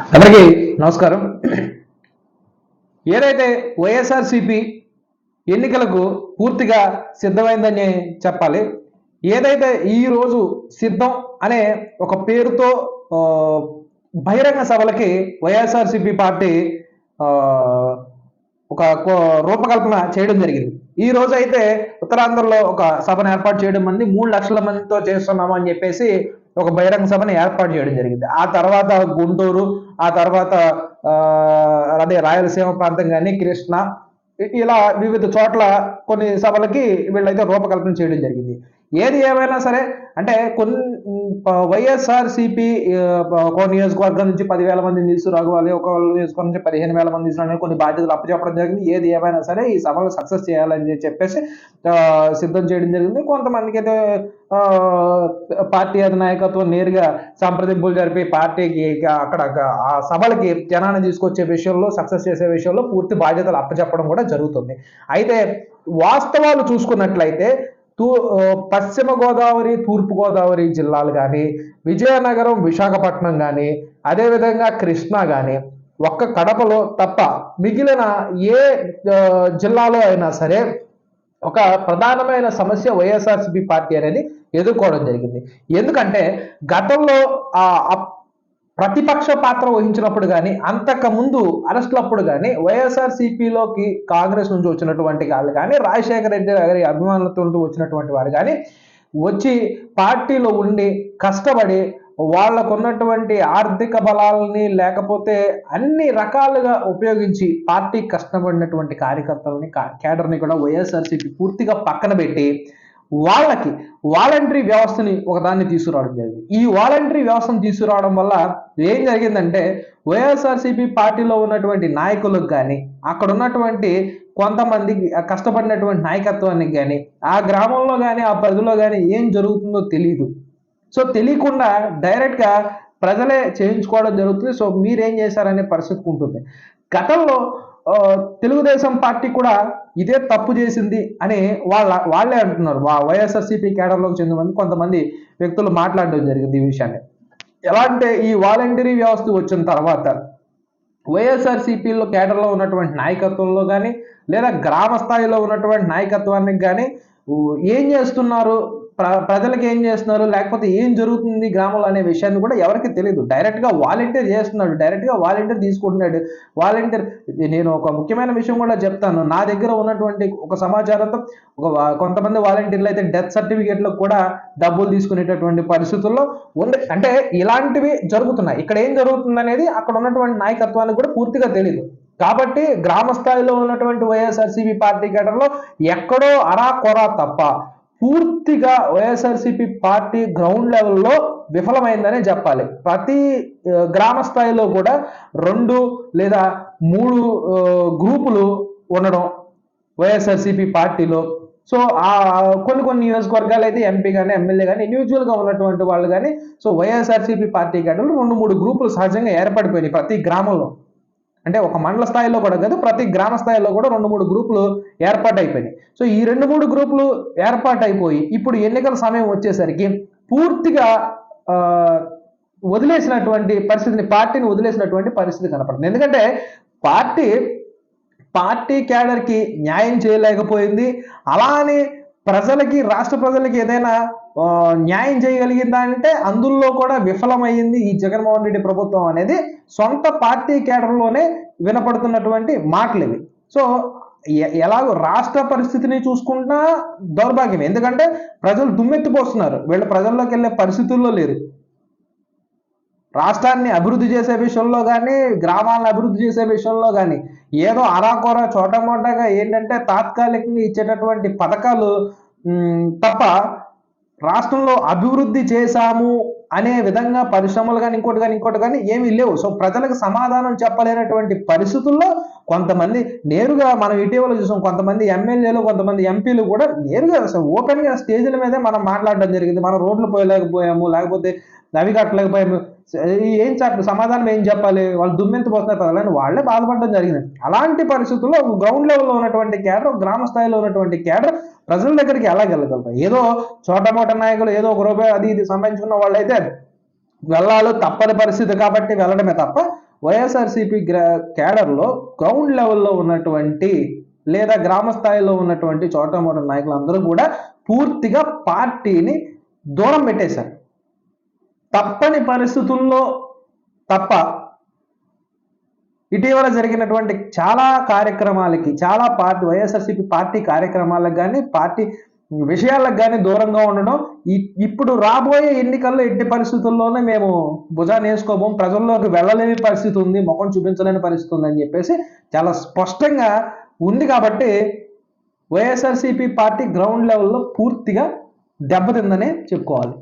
అందరికీ నమస్కారం. ఏదైతే వైఎస్ఆర్సిపి ఎన్నికలకు పూర్తిగా సిద్ధమైందని చెప్పాలి ఏదైతే ఈ రోజు సిద్ధం అనే ఒక పేరుతో బహిరంగ సభలకి వైఎస్ఆర్సిపి పార్టీ ఆ, ఒక రూపకల్పన చేయడం జరిగింది. ఈ రోజు అయితే ఉత్తరాంధ్రలో ఒక సభను ఏర్పాటు చేయడం మంది మూడు లక్షల మందితో చేస్తున్నాము అని చెప్పేసి ఒక బహిరంగ సభను ఏర్పాటు చేయడం జరిగింది. ఆ తర్వాత గుంటూరు ఆ తర్వాత అదే రాయలసీమ ప్రాంతం కానీ కృష్ణ ఇలా వివిధ చోట్ల కొన్ని సభలకి వీళ్ళైతే రూపకల్పన చేయడం జరిగింది. ఏది ఏమైనా సరే అంటే కొన్ని వైఎస్ఆర్ సిపి ఒక నియోజకవర్గం నుంచి పదివేల మందిని తీసుకురావాలి ఒక నియోజకవర్గం నుంచి పదిహేను వేల మంది తీసుకురావాలి కొన్ని బాధ్యతలు అప్పచెప్పడం జరిగింది. ఏది ఏమైనా సరే ఈ సభలు సక్సెస్ చేయాలని చెప్పేసి సిద్ధం చేయడం జరిగింది. కొంతమందికి అయితే పార్టీ అధినాయకత్వం నేరుగా సంప్రదింపులు జరిపి పార్టీకి అక్కడ ఆ సభలకి జనాన్ని తీసుకొచ్చే విషయంలో సక్సెస్ చేసే విషయంలో పూర్తి బాధ్యతలు అప్పచెప్పడం కూడా జరుగుతుంది. అయితే వాస్తవాలు చూసుకున్నట్లయితే తూ పశ్చిమ గోదావరి తూర్పు గోదావరి జిల్లాలు కానీ విజయనగరం విశాఖపట్నం కానీ అదేవిధంగా కృష్ణా కానీ ఒక్క కడపలో తప్ప మిగిలిన ఏ జిల్లాలో అయినా సరే ఒక ప్రధానమైన సమస్య వైఎస్ఆర్సీపీ పార్టీ అనేది ఎదుర్కోవడం జరిగింది. ఎందుకంటే గతంలో ఆ ప్రతిపక్ష పాత్ర వహించినప్పుడు కానీ అంతకముందు అరెస్టులప్పుడు కానీ వైఎస్ఆర్సీపీలోకి కాంగ్రెస్ నుంచి వచ్చినటువంటి వాళ్ళు కానీ రాజశేఖర రెడ్డి గారి అభిమానులతో వచ్చినటువంటి వారు కానీ వచ్చి పార్టీలో ఉండి కష్టపడి వాళ్ళకు ఉన్నటువంటి ఆర్థిక బలాలని లేకపోతే అన్ని రకాలుగా ఉపయోగించి పార్టీ కష్టపడినటువంటి కార్యకర్తలని కా- కేడర్ని కూడా వైఎస్ఆర్సీపీ పూర్తిగా పక్కన పెట్టి వాళ్ళకి వాలంటరీ వ్యవస్థని ఒకదాన్ని తీసుకురావడం జరిగింది. ఈ వాలంటరీ వ్యవస్థను తీసుకురావడం వల్ల ఏం జరిగిందంటే వైఎస్ఆర్సీపీ పార్టీలో ఉన్నటువంటి నాయకులకు కానీ అక్కడ ఉన్నటువంటి కొంతమంది కష్టపడినటువంటి నాయకత్వానికి కానీ ఆ గ్రామంలో కానీ ఆ పరిధిలో కానీ ఏం జరుగుతుందో తెలియదు సో తెలియకుండా డైరెక్ట్గా ప్రజలే చేయించుకోవడం జరుగుతుంది. సో మీరేం చేశారనే పరిస్థితి ఉంటుంది. గతంలో తెలుగుదేశం పార్టీ కూడా ఇదే తప్పు చేసింది అని వాళ్ళ వాళ్ళే అంటున్నారు. వైఎస్ఆర్సిపి వైఎస్ఆర్సీపీ కేడర్లోకి చెందిన కొంతమంది వ్యక్తులు మాట్లాడడం జరిగింది ఈ విషయాన్ని. ఎలా అంటే ఈ వాలంటరీ వ్యవస్థ వచ్చిన తర్వాత వైఎస్ఆర్సీపీలో కేడర్లో ఉన్నటువంటి నాయకత్వంలో కానీ లేదా గ్రామ స్థాయిలో ఉన్నటువంటి నాయకత్వానికి కానీ ఏం చేస్తున్నారు? ప్రజలకు ఏం చేస్తున్నారు? లేకపోతే ఏం జరుగుతుంది గ్రామంలో అనే విషయాన్ని కూడా ఎవరికి తెలియదు డైరెక్ట్గా వాలంటీర్ చేస్తున్నాడు. డైరెక్ట్గా వాలంటీర్ తీసుకుంటున్నాడు. వాలంటీర్ నేను ఒక ముఖ్యమైన విషయం కూడా చెప్తాను. నా దగ్గర ఉన్నటువంటి ఒక సమాచారంతో ఒక కొంతమంది వాలంటీర్లు అయితే డెత్ సర్టిఫికేట్లకు కూడా డబ్బులు తీసుకునేటటువంటి పరిస్థితుల్లో ఉంది అంటే ఇలాంటివి జరుగుతున్నాయి. ఇక్కడ ఏం జరుగుతుంది అనేది అక్కడ ఉన్నటువంటి నాయకత్వానికి కూడా పూర్తిగా తెలియదు కాబట్టి గ్రామ స్థాయిలో ఉన్నటువంటి వైఎస్ఆర్సీపీ పార్టీ కేటర్లో ఎక్కడో అరా కొరా తప్ప పూర్తిగా వైఎస్ఆర్సీపీ పార్టీ గ్రౌండ్ లెవెల్లో విఫలమైందనే చెప్పాలి. ప్రతి గ్రామ స్థాయిలో కూడా రెండు లేదా మూడు గ్రూపులు ఉండడం వైఎస్ఆర్సీపీ పార్టీలో. సో ఆ కొన్ని కొన్ని నియోజకవర్గాలు అయితే ఎంపీ కానీ ఎమ్మెల్యే కానీ ఇండివిజువల్గా ఉన్నటువంటి వాళ్ళు కానీ సో వైఎస్ఆర్సీపీ పార్టీ కేటర్లు రెండు మూడు గ్రూపులు సహజంగా ఏర్పడిపోయినాయి ప్రతి గ్రామంలో. అంటే ఒక మండల స్థాయిలో కూడా కాదు ప్రతి గ్రామ స్థాయిలో కూడా రెండు మూడు గ్రూపులు ఏర్పాటైపోయినాయి. సో ఈ రెండు మూడు గ్రూపులు ఏర్పాటైపోయి ఇప్పుడు ఎన్నికల సమయం వచ్చేసరికి పూర్తిగా వదిలేసినటువంటి పరిస్థితిని పార్టీని వదిలేసినటువంటి పరిస్థితి కనపడుతుంది. ఎందుకంటే పార్టీ పార్టీ క్యాడర్కి న్యాయం చేయలేకపోయింది. అలానే ప్రజలకి రాష్ట్ర ప్రజలకి ఏదైనా న్యాయం చేయగలిగిందా అంటే అందులో కూడా విఫలమైంది ఈ జగన్మోహన్ రెడ్డి ప్రభుత్వం అనేది. సొంత పార్టీ కేడర్లోనే వినపడుతున్నటువంటి మాటలు ఇవి. సో ఎ- ఎలాగో రాష్ట్ర పరిస్థితిని చూసుకుంటా దౌర్భాగ్యం ఎందుకంటే ప్రజలు దుమ్మెత్తిపోస్తున్నారు. వీళ్ళు ప్రజల్లోకి వెళ్ళే పరిస్థితుల్లో లేరు. రాష్ట్రాన్ని అభివృద్ధి చేసే విషయంలో కానీ గ్రామాలను అభివృద్ధి చేసే విషయంలో కానీ ఏదో అరాకొర చోటమోటగా ఏంటంటే తాత్కాలికంగా ఇచ్చేటటువంటి పథకాలు తప్ప రాష్ట్రంలో అభివృద్ధి చేశాము అనే విధంగా పరిశ్రమలు కానీ ఇంకోటి కానీ ఇంకోటి కానీ ఏమీ లేవు. సో ప్రజలకు సమాధానం చెప్పలేనటువంటి పరిస్థితుల్లో కొంతమంది నేరుగా మనం ఇటీవల చూసాం కొంతమంది ఎమ్మెల్యేలు కొంతమంది ఎంపీలు కూడా నేరుగా ఓపెన్గా స్టేజ్ల మీదే మనం మాట్లాడడం జరిగింది. మనం రోడ్లు పోయలేకపోయాము లేకపోతే నవి కట్టలేకపోయాము. ఏం చెప్ప సమాధానం ఏం చెప్పాలి? వాళ్ళు దుమ్మెంతి పోతున్నారు ప్రజలని వాళ్ళే బాధపడడం జరిగింది. అలాంటి పరిస్థితుల్లో గ్రౌండ్ లెవెల్లో ఉన్నటువంటి కేడర్ గ్రామ స్థాయిలో ఉన్నటువంటి కేడర్ ప్రజల దగ్గరికి ఎలా వెళ్ళగలుగుతారు ఏదో చోటమోట నాయకులు ఏదో ఒక రూపాయి అది ఇది సంపాదించుకున్న వాళ్ళైతే వెళ్ళాలో తప్పని పరిస్థితి కాబట్టి వెళ్ళడమే తప్ప వైఎస్ఆర్సీపీ గ్రా క్యాడర్లో గ్రౌండ్ లెవెల్లో ఉన్నటువంటి లేదా గ్రామ స్థాయిలో ఉన్నటువంటి చోటమోట నాయకులందరూ కూడా పూర్తిగా పార్టీని దూరం పెట్టేశారు. తప్పని పరిస్థితుల్లో తప్ప ఇటీవల జరిగినటువంటి చాలా కార్యక్రమాలకి చాలా పార్టీ వైఎస్ఆర్సీపీ పార్టీ కార్యక్రమాలకు కానీ పార్టీ విషయాలకు కానీ దూరంగా ఉండడం ఇ- ఇప్పుడు రాబోయే ఎన్నికల్లో ఎట్టి పరిస్థితుల్లోనే మేము భుజాన్ని వేసుకోబోం ప్రజల్లోకి వెళ్ళలేని పరిస్థితి ఉంది ముఖం చూపించలేని పరిస్థితి ఉంది అని చెప్పేసి చాలా స్పష్టంగా ఉంది కాబట్టి వైఎస్ఆర్సీపీ పార్టీ గ్రౌండ్ లెవెల్లో పూర్తిగా దెబ్బతిందనే చెప్పుకోవాలి.